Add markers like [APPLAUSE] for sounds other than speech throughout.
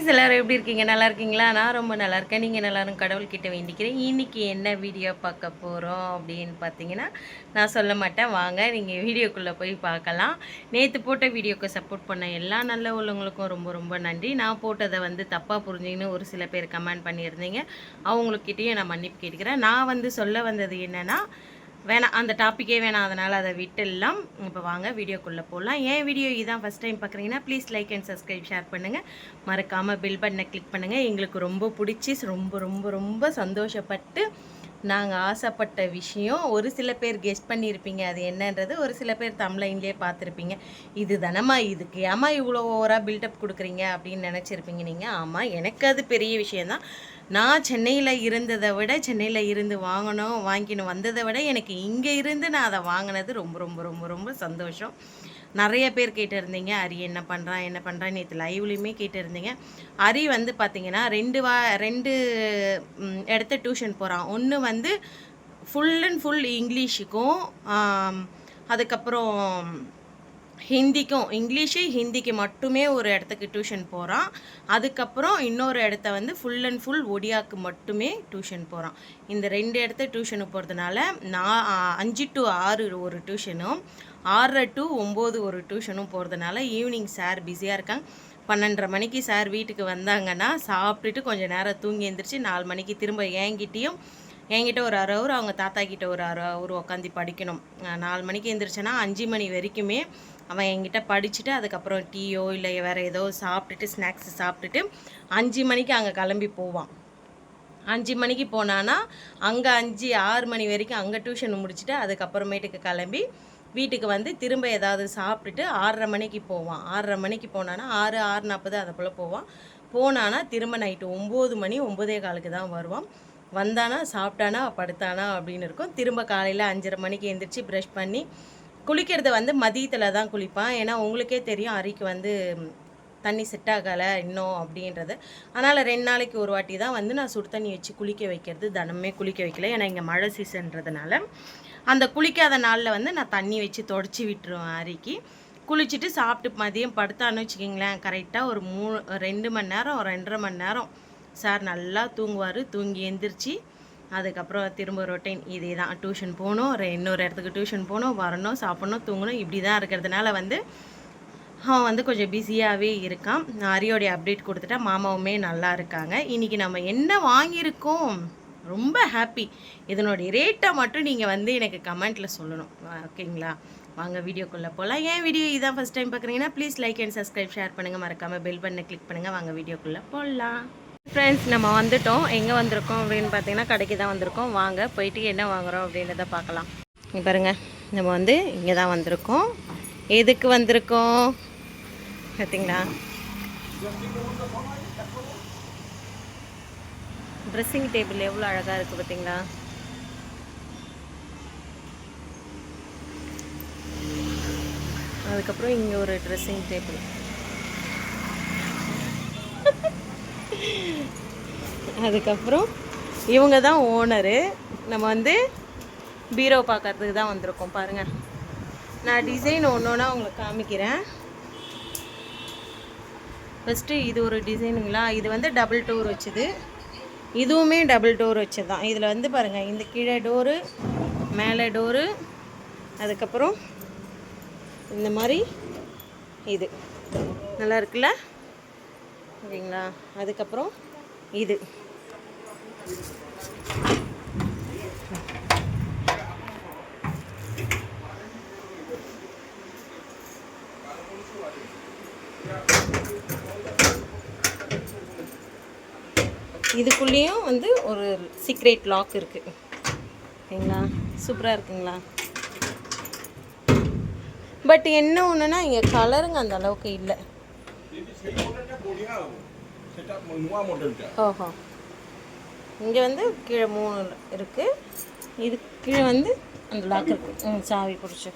Guys எல்லோரும் எப்படி இருக்கீங்க? நல்லா இருக்கீங்களா? நான் ரொம்ப நல்லா இருக்கேன். நீங்கள் எல்லோரும் கடவுள்கிட்ட வேண்டிக்கிறேன். இன்றைக்கி என்ன வீடியோ பார்க்க போகிறோம் அப்படின்னு பார்த்தீங்கன்னா நான் சொல்ல மாட்டேன். வாங்க நீங்கள் வீடியோக்குள்ளே போய் பார்க்கலாம். நேற்று போட்ட வீடியோக்கு சப்போர்ட் பண்ண எல்லா நல்ல உள்ளவங்களுக்கும் ரொம்ப ரொம்ப நன்றி. நான் போட்டதை வந்து தப்பாக புரிஞ்சுங்கன்னு ஒரு சில பேர் கமெண்ட் பண்ணியிருந்தீங்க. அவங்களுக்கிட்டேயும் நான் மன்னிப்பு கேட்டுக்கிறேன். நான் வந்து சொல்ல வந்தது என்னென்னா வேணாம் அந்த டாப்பிக்கே வேணாம் அதனால் அதை விட்டுடலாம். இப்போ வாங்க வீடியோக்குள்ளே போகலாம் ஏன் வீடியோ இதான் ஃபஸ்ட் டைம் பார்க்குறீங்கன்னா please like and subscribe share பண்ணுங்கள் மறக்காமல் பில் பட்டனை கிளிக் பண்ணுங்கள் எங்களுக்கு ரொம்ப பிடிச்சி ரொம்ப ரொம்ப ரொம்ப சந்தோஷப்பட்டு நாங்கள் ஆசைப்பட்ட விஷயம். ஒரு சில பேர் கெஸ்ட் பண்ணியிருப்பீங்க அது என்னன்றது. ஒரு சில பேர் தமிழ்லைன்லேயே பார்த்துருப்பீங்க. இது தானம்மா இதுக்கு ஏமா இவ்வளோ ஓவராக பில்டப் கொடுக்குறீங்க அப்படின்னு நினச்சிருப்பீங்க நீங்கள் ஆமாம் எனக்கு அது பெரிய விஷயந்தான் நான் சென்னையில் இருந்ததை விட சென்னையில் இருந்து வாங்கணும் வாங்கின்னு வந்ததை விட எனக்கு இங்கே இருந்து நான் அதை வாங்கினது ரொம்ப ரொம்ப ரொம்ப ரொம்ப சந்தோஷம். நிறைய பேர் கேட்டிருந்தீங்க அரி என்ன பண்ணுறான் என்ன பண்ணுறான் நேற்று லைவ்லேயுமே கேட்டிருந்தீங்க. அரி வந்து பார்த்திங்கன்னா ரெண்டு வா ரெண்டு இடத்த டியூஷன் போகிறான் ஒன்று வந்து ஃபுல் அண்ட் ஃபுல் இங்கிலீஷுக்கும் அதுக்கப்புறம் ஹிந்திக்கும் இங்கிலீஷு ஹிந்திக்கு மட்டுமே ஒரு இடத்துக்கு டியூஷன் போகிறான் அதுக்கப்புறம் இன்னொரு இடத்த வந்து ஃபுல் அண்ட் ஃபுல் ஒடியாக்கு மட்டுமே டியூஷன் போகிறான் இந்த ரெண்டு இடத்த டியூஷனுக்கு போகிறதுனால நான் அஞ்சு டு ஆறு ஒரு டியூஷனும் ஆறரை டு ஒம்பது ஒரு டியூஷனும் போகிறதுனால ஈவினிங் சார் பிஸியாக இருக்காங்க. பன்னெண்டரை மணிக்கு சார் வீட்டுக்கு வந்தாங்கன்னா சாப்பிட்டுட்டு கொஞ்சம் நேரம் தூங்கி எழுந்திரிச்சு நாலு மணிக்கு திரும்ப ஏங்கிட்டேயும் என்கிட்ட ஒரு அரை ஹவர் அவங்க தாத்தா கிட்ட ஒரு அரை ஹவர் உட்காந்து படிக்கணும் நாலு மணிக்கு எழுந்திரிச்சேன்னா அஞ்சு மணி வரைக்குமே அவன் என்கிட்ட படிச்சுட்டு அதுக்கப்புறம் டீயோ இல்லை வேறு ஏதோ சாப்பிட்டுட்டு ஸ்நாக்ஸ் சாப்பிட்டுட்டு அஞ்சு மணிக்கு அங்கே கிளம்பி போவான். அஞ்சு மணிக்கு போனான்னா அங்கே அஞ்சு ஆறு மணி வரைக்கும் அங்கே டியூஷன் முடிச்சுட்டு அதுக்கப்புறமேட்டுக்கு கிளம்பி வீட்டுக்கு வந்து திரும்ப ஏதாவது சாப்பிட்டுட்டு ஆறரை மணிக்கு போவான். ஆறரை மணிக்கு போனான்னா ஆறு ஆறு நாற்பது அதை போல் போவான். போனானா திரும்ப நைட்டு ஒம்பது மணி ஒம்பதே காலுக்கு தான் வருவான். வந்தானா சாப்பிட்டானா படுத்தானா அப்படின்னு இருக்கும். திரும்ப காலையில் அஞ்சரை மணிக்கு எழுந்திரிச்சு ப்ரஷ் பண்ணி குளிக்கிறது வந்து மதியத்தில் தான் குளிப்பான். ஏன்னா உங்களுக்கே தெரியும் அரிக்கு வந்து தண்ணி செட் ஆகலை இன்னும் அப்படின்றது. அதனால் ரெண்டு நாளைக்கு ஒரு வாட்டி தான் வந்து நான் சுடு தண்ணி வச்சு குளிக்க வைக்கிறது. தினமே குளிக்க வைக்கல. ஏன்னா இங்கே மழை சீசன்றதுனால அந்த குளிக்காத நாளில் வந்து நான் தண்ணி வச்சு தொடச்சி விட்டுருவேன் அரிக்கு. குளிச்சுட்டு சாப்பிட்டு மதியம் படுத்தான்னு வச்சுக்கிங்களேன் கரெக்டாக ஒரு மூணு ரெண்டு மணி நேரம் ரெண்டரை மணி நேரம். சார் நல்லா தூங்குவார். தூங்கி எந்திரிச்சு அதுக்கப்புறம் திரும்ப ரொட்டீன் இதே தான் டியூஷன் போகணும் இன்னொரு இடத்துக்கு டியூஷன் போகணும் வரணும் சாப்பிடணும் தூங்கணும் இப்படி தான் இருக்கிறதுனால வந்து அவன் வந்து கொஞ்சம் பிஸியாகவே இருக்கான். ஹரியோடைய அப்டேட் கொடுத்துட்டா மாமாவுமே நல்லா இருக்காங்க. இன்றைக்கி நம்ம என்ன வாங்கியிருக்கோம்? ரொம்ப ஹாப்பி இதனுடைய ரேட்டை மட்டும் நீங்கள் வந்து எனக்கு கமெண்ட்டில் சொல்லணும். ஓகேங்களா? வாங்க வீடியோக்குள்ளே போகலாம் ஏன் வீடியோ இதான் ஃபஸ்ட் டைம் பார்க்குறீங்கன்னா please like and subscribe share பண்ணுங்கள் மறக்காமல் பெல் பட்டனை கிளிக் பண்ணுங்கள் வாங்க வீடியோக்குள்ளே போகலாம் ஃப்ரெண்ட்ஸ் நம்ம வந்துட்டோம். எங்கே வந்திருக்கோம் அப்படின்னு பார்த்தீங்கன்னா கடைக்கு தான் வந்திருக்கோம். வாங்க போயிட்டு என்ன வாங்குறோம் அப்படின்றத பார்க்கலாம். இங்க பாருங்க நம்ம வந்து இங்கே தான் வந்திருக்கோம். எதுக்கு வந்திருக்கோம்? பார்த்தீங்களா ட்ரெஸ்ஸிங் டேபிள் எவ்வளோ அழகாக இருக்குது பார்த்தீங்களா அதுக்கப்புறம் இங்கே ஒரு ட்ரெஸ்ஸிங் டேபிள் அதுக்கப்புறம் இவங்க தான் ஓனரு. நம்ம வந்து பீரோ பார்க்கறதுக்கு தான் வந்திருக்கோம் பாருங்கள் நான் டிசைன் ஒன்று ஒன்றா உங்களுக்கு காமிக்கிறேன். ஃபஸ்ட்டு இது ஒரு டிசைனுங்களா இது வந்து டபுள் டோர் வச்சுது. இதுவுமே டபுள் டோர் வச்சது தான் இதில் வந்து பாருங்கள் இந்த கீழே டோரு மேலே டோரு அதுக்கப்புறம் இந்த மாதிரி இது. நல்லா இருக்குல்ல? சரிங்களா அதுக்கப்புறம் இது. இதுக்குள்ளேயும் வந்து ஒரு சீக்ரெட் லாக் இருக்குது ஓகேங்களா சூப்பராக இருக்குங்களா? பட் என்ன ஒன்றுனா இங்கே கலருங்க அந்த அளவுக்கு இல்லை. ஓஹோ. இங்கே வந்து கீழே மூணு இருக்குது இது கீழே வந்து அந்த லாக் இருக்குது ம் சாவி பிடிச்சி.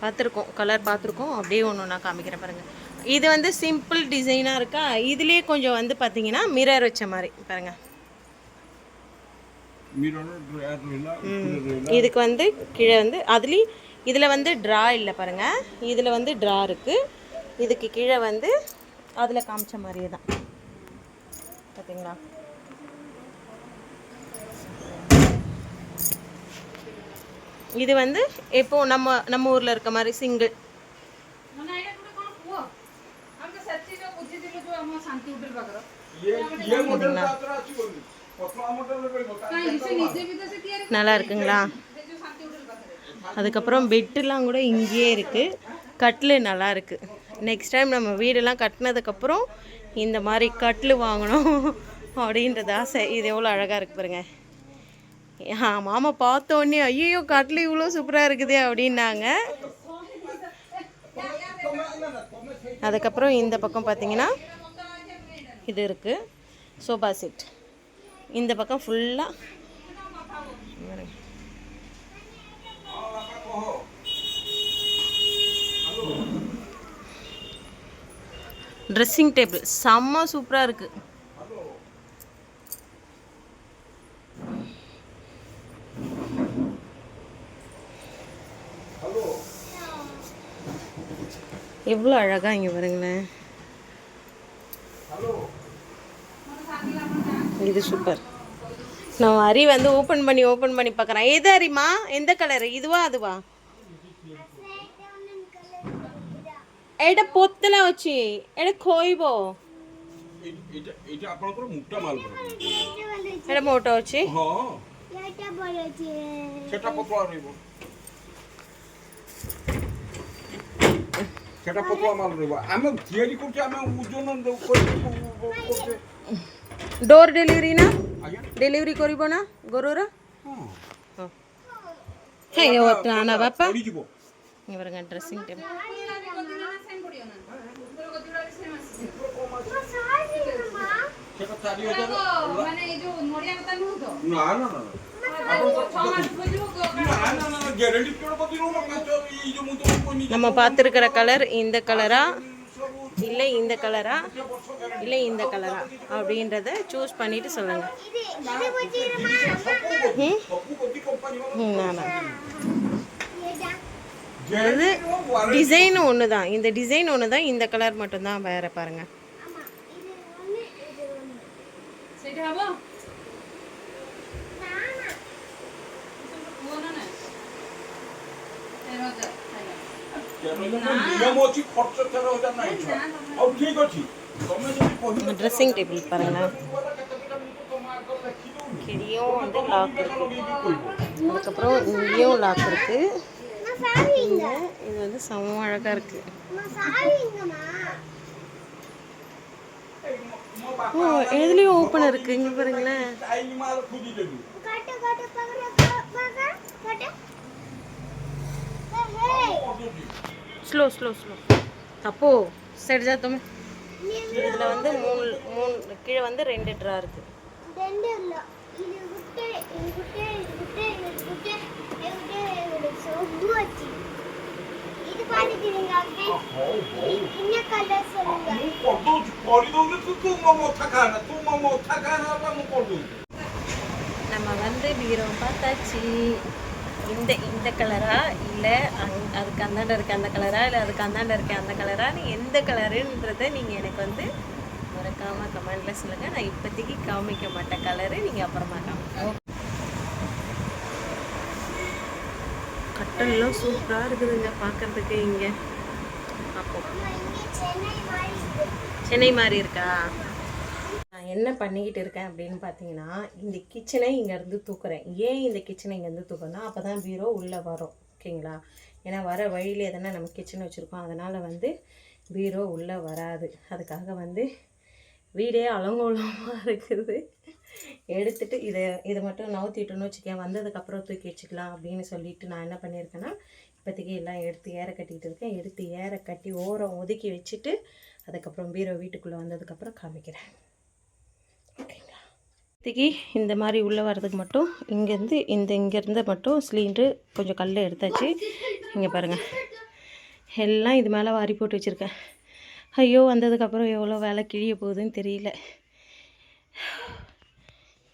பார்த்துருக்கோம். கலர் பார்த்துருக்கோம். அப்படியே ஒன்று நான் காமிக்கிறேன் பாருங்கள் இது வந்து சிம்பிள் டிசைனாக இருக்கா? இதுலேயே கொஞ்சம் வந்து பார்த்தீங்கன்னா மிரர் வச்ச மாதிரி. பாருங்கள் இதுக்கு வந்து கீழே வந்து அதுலேயும் இதில் வந்து ட்ரா இல்லை பாருங்கள் இதில் வந்து ட்ரா இருக்குது இதுக்கு கீழே வந்து அதில் காமிச்ச மாதிரியே தான். பார்த்தீங்களா இது வந்து எப்போ நம்ம நம்ம ஊரில் இருக்க மாதிரி சிங்கிள் நல்லா இருக்குங்களா? அதுக்கப்புறம் பெட்டுலாம் கூட இங்கேயே இருக்குது கட்டில் நல்லாயிருக்கு நெக்ஸ்ட் டைம் நம்ம வீடெல்லாம் கட்டினதுக்கப்புறம் இந்த மாதிரி கட்டில் வாங்கணும் [LAUGHS] அப்படின்றது ஆசை. இது எவ்வளோ அழகாக இருக்கு பாருங்க. மாமா பார்த்தோன்னே ஐயோ கட்டில் இவ்வளோ சூப்பராக இருக்குது அப்படின்னாங்க. அதுக்கப்புறம் இந்த பக்கம் பார்த்தீங்கன்னா இது இருக்குது சோஃபா செட் இந்த பக்கம் ஃபுல்லாக ட்ரெஸ்ஸிங் டேபிள் செம்ம சூப்பராக இருக்குது எவ்வளோ அழகாக இங்கே பாருங்களேன். இது சூப்பர் நான் அரி வந்து ஓப்பன் பண்ணி ஓப்பன் பண்ணி பார்க்குறேன். எது அரிமா? எந்த கலர் இதுவா அதுவா? এটা পড়তে না হচ্ছে এটা খইব। এটা আপনার মুখটা মাল করে মোটা হচ্ছে। সেটা পকোয়া মাল রইব আমি তৈরি করছি আমি ওজন ডোর ডেলিভারি না? ডেলিভারি করিব না গরুর? হ্যাঁ।, হ্যাঁ আনা বাপা। এবার ড্রেসিং টেবিল நம்ம பார்த்துருக்கிற கலர் இந்த கலரா இல்லை இந்த கலரா இல்லை இந்த கலரா அப்படின்றத சூஸ் பண்ணிட்டு சொல்லுங்க. இது டிசைன் ஒன்று தான் இந்த டிசைன் ஒன்று தான் இந்த கலர் மட்டும்தான் வேற பாருங்கள் এটা হবো ட்ரெஸ்ஸிங் டேபிள் பாருங்க இங்கேயும் வந்து லாக் இருக்கு அதுக்கப்புறம் இங்கேயும் லாக் இருக்கு இது வந்து சம அழகா இருக்கு ஓ எதுல ஓப்பன் இருக்கு. இங்க பாருங்களேன். ஸ்லோ ஸ்லோ ஸ்லோ அப்போ சரி தான் தோமே இதில் வந்து மூணு மூணு கீழே வந்து ரெண்டு ட்ரா இருக்கு. ரெண்டு என்ன கலர் சொல்லுங்க கொண்டு கொடிதோருக்கு தூங்கமோ தகான தூங்கமோ தகான நம்ம கொண்டு நம்ம வந்து பீரோ பார்த்தாச்சு. இந்த இந்த கலரா இல்லை அதுக்கு அந்தாண்ட இருக்க அந்த கலரா இல்லை அதுக்கு அந்தாண்ட இருக்க அந்த கலரான்னு எந்த கலருன்றதை நீங்கள் எனக்கு வந்து மறக்காமல் கமெண்டில் சொல்லுங்கள் நான் இப்போதைக்கு காமிக்க மாட்டேன் கலரு நீங்கள் அப்புறமா காமிக்க கட்டெல்லாம் சூப்பராக இருக்குதுங்க பார்க்குறதுக்கு இங்கே. அப்போ சென்னை மாதிரி இருக்கா? நான் என்ன பண்ணிக்கிட்டு இருக்கேன் அப்படின்னு பார்த்தீங்கன்னா இந்த கிச்சனை இங்கேருந்து தூக்குறேன். ஏன் இந்த கிச்சனை இங்கேருந்து தூக்குறேன்னா அப்போ தான் பீரோ உள்ளே வரும் ஓகேங்களா? ஏன்னா வர வழியிலே தானே நம்ம கிச்சன் வச்சுருக்கோம். அதனால் வந்து பீரோ உள்ளே வராது. அதுக்காக வந்து வீடே அலங்கோலமாக [LAUGHS] இருக்குது. எடுத்துட்டு இதை இதை மட்டும் நவுத்திட்டோன்னு வச்சுக்கேன். வந்ததுக்கப்புறம் தூக்கி வச்சுக்கலாம் அப்படின்னு சொல்லிட்டு நான் என்ன பண்ணியிருக்கேன்னா இப்போதைக்கு எல்லாம் எடுத்து ஏற கட்டிகிட்டு இருக்கேன். எடுத்து ஏற கட்டி ஓரம் ஒதுக்கி வச்சுட்டு அதுக்கப்புறம் பீரோ வீட்டுக்குள்ளே வந்ததுக்கப்புறம் காமிக்கிறேன். ஓகேங்களா? இப்போதைக்கு இந்த மாதிரி உள்ளே வர்றதுக்கு மட்டும் இங்கேருந்து இந்த இங்கேருந்து மட்டும் சிலிண்ட்ரு கொஞ்சம் கல் எடுத்தாச்சு. இங்கே பாருங்கள் எல்லாம் இது மேலே வாரி போட்டு வச்சுருக்கேன். ஐயோ வந்ததுக்கப்புறம் எவ்வளோ வேலை கிழிய போகுதுன்னு தெரியல.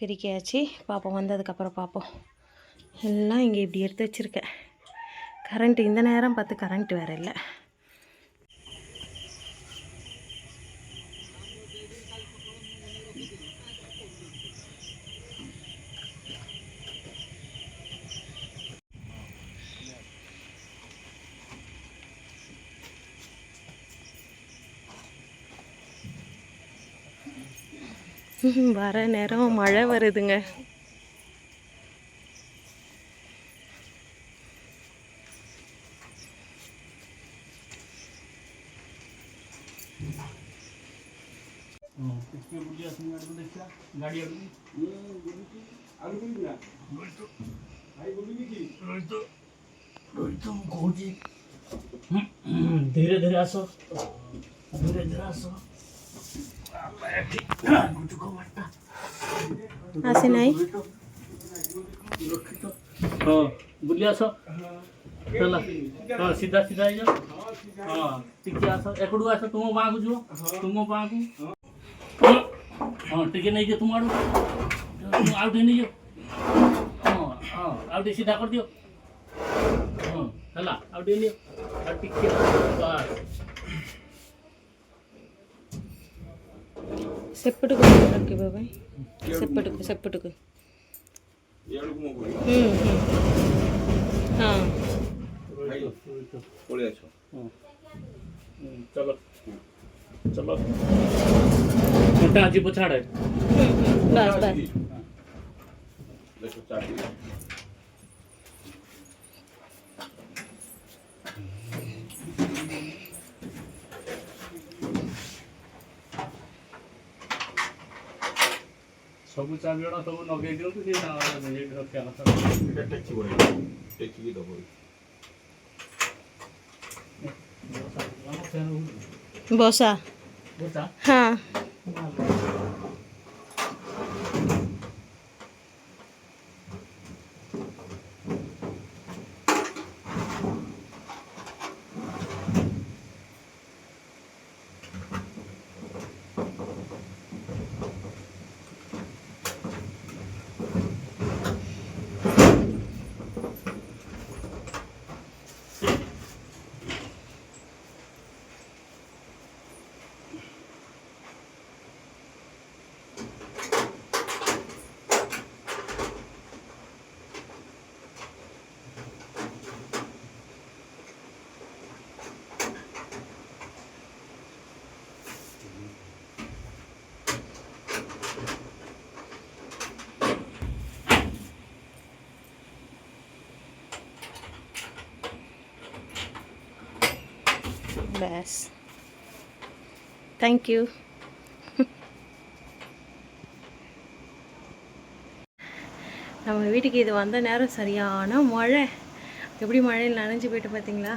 பிரிக்கையாச்சு. பார்ப்போம் வந்ததுக்கப்புறம் பார்ப்போம் எல்லாம் இங்கே இப்படி எடுத்து வச்சுருக்கேன். கரண்ட் இந்த நேரம் பார்த்து கரண்ட் வேற இல்லை. வர நேரம் மழை வருதுங்க. ধীরে ধীরে আসো। ধীরে ধীরে আসো। আসে নাই? হ্যাঁ বুঝলি আসো। চল। হ্যাঁ সিধা সিধা আই যাও। হ্যাঁ টিকে আসো। একটু আসো। তুম পাঁকু যুও তুম পাঁকু ಹಾಂ ಟಿಕೆ ನೈಜೆ ತುಂಬ ಆಡು ಆউট ಏನೈಜೆ ಹಾಂ ಹಾಂ ಆউট ಸೀದಾ ಕೊಡ್ತೀವಿ ಹಾಂ ಅಲ್ಲ ಆউট ಏನಿಯೋ ಆ ಟಿಕೆ సెప్పటికి రక్కి బాబాయ్ సెప్పటికి సెప్పటికి చలో ଟିକେ ବାସ୍ ସେପଟକୁ ରଖିବ ଭାଇ ସେପଟକୁ ସେପଟକୁ ଇଆଡ଼କୁ ମୋ କରି ହୁଁ ହୁଁ ହଁ ଭାଇ ପଳେଇ ଆସ ହଁ ହୁଁ, ଚଲ ଚଲ ଘଣ୍ଟା ଯିବ ଛାଡ଼େ ହୁଁ, ହୁଁ, ବାସ୍ ବାସ୍ ଦେଖ ଚାଟି ସବୁ ଚାବିଗଡ଼ା ସବୁ ଲଗେଇ ଦିଅନ୍ତୁ ସେ ସେଇଠି ରଖିବା କଥା ଏଇଟା ଟେକିବ ଏଇଟା ଟେକିକି ଦବ ବସା どはあ பேஸ் தேங்க்யூ [LAUGHS] நம்ம வீட்டுக்கு இது வந்த நேரம் சரியான மழை. எப்படி மழையில் நனைஞ்சு போயிட்டு பார்த்தீங்களா?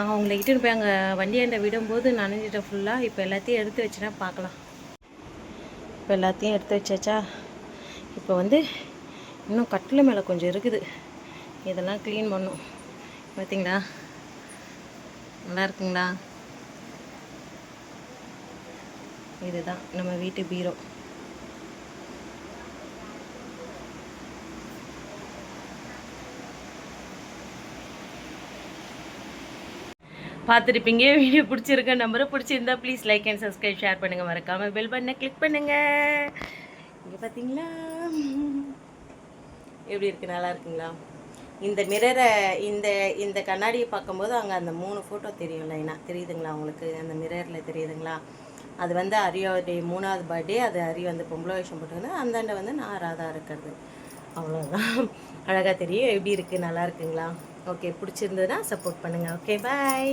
அவங்கள இட்டுன்னு போய் அங்கே வண்டியாண்ட விடும்போது நனைஞ்சிட்டேன் ஃபுல்லாக இப்போ எல்லாத்தையும் எடுத்து வச்சுனா பார்க்கலாம். இப்போ எல்லாத்தையும் எடுத்து வச்சாச்சா? இப்போ வந்து இன்னும் கட்டில் மேலே கொஞ்சம் இருக்குது. இதெல்லாம் க்ளீன் பண்ணும். பார்த்தீங்களா? நல்லா இருக்குங்களா இதுதான் நம்ம வீட்டு பீரோ. பார்த்துருப்பீங்க வீடியோ பிடிச்சிருக்க நம்பரை பிடிச்சிருந்தா please like and subscribe share பண்ணுங்கள் மறக்காமல் பெல் பட்டனை கிளிக் பண்ணுங்கள் இங்கே பார்த்தீங்களா? எப்படி இருக்கு? நல்லா இருக்குங்களா? இந்த மிரரை இந்த இந்த கண்ணாடியை பார்க்கும்போது அங்கே அந்த மூணு ஃபோட்டோ தெரியும் லைனாக தெரியுதுங்களா உங்களுக்கு? அந்த மிரரில் தெரியுதுங்களா? அது வந்து அரியோடைய மூணாவது பர்த்டே அது அரி வந்து பொம்பளை வேஷம் போட்டுருந்தேன் அந்தாண்ட வந்து நான் ராதா இருக்கிறது. அவ்வளோதான் அழகாக தெரியும். எப்படி இருக்குது நல்லா இருக்குங்களா? ஓகே பிடிச்சிருந்ததுன்னா சப்போர்ட் பண்ணுங்கள் ஓகே பாய்